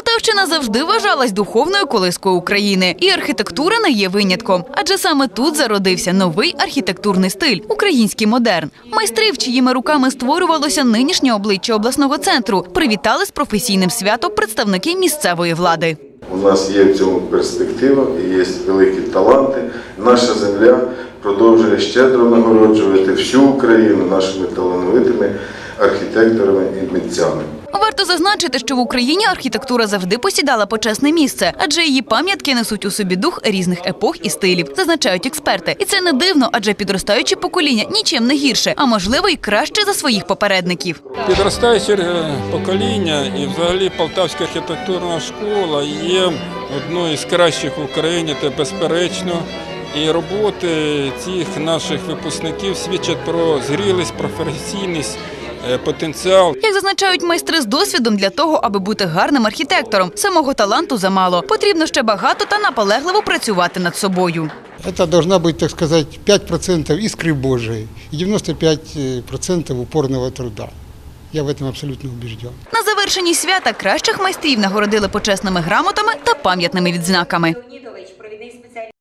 Полтавщина завжди вважалась духовною колискою України, і архітектура не є винятком. Адже саме тут зародився новий архітектурний стиль український модерн. Майстрів, чиїми руками створювалося нинішнє обличчя обласного центру, привітали з професійним святом представники місцевої влади. У нас є в цьому перспектива є великі таланти. Наша земля продовжує щедро нагороджувати всю Україну нашими талановитими архітекторами і митцями. Варто зазначити, що в Україні архітектура завжди посідала почесне місце, адже її пам'ятки несуть у собі дух різних епох і стилів, зазначають експерти. І це не дивно, адже підростаюче покоління нічим не гірше, а можливо й краще за своїх попередників. Підростаюче покоління і взагалі Полтавська архітектурна школа є одною з кращих в Україні, це безперечно. І роботи цих наших випускників свідчать про зрілість, професійність, потенціал. Як зазначають майстри з досвідом для того, аби бути гарним архітектором, самого таланту замало. Потрібно ще багато та наполегливо працювати над собою. Это должна быть, так сказать, 5% искры Божией и 95% упорного труда. Я в этом абсолютно убежден. На завершенні свята кращих майстрів нагородили почесними грамотами та пам'ятними відзнаками.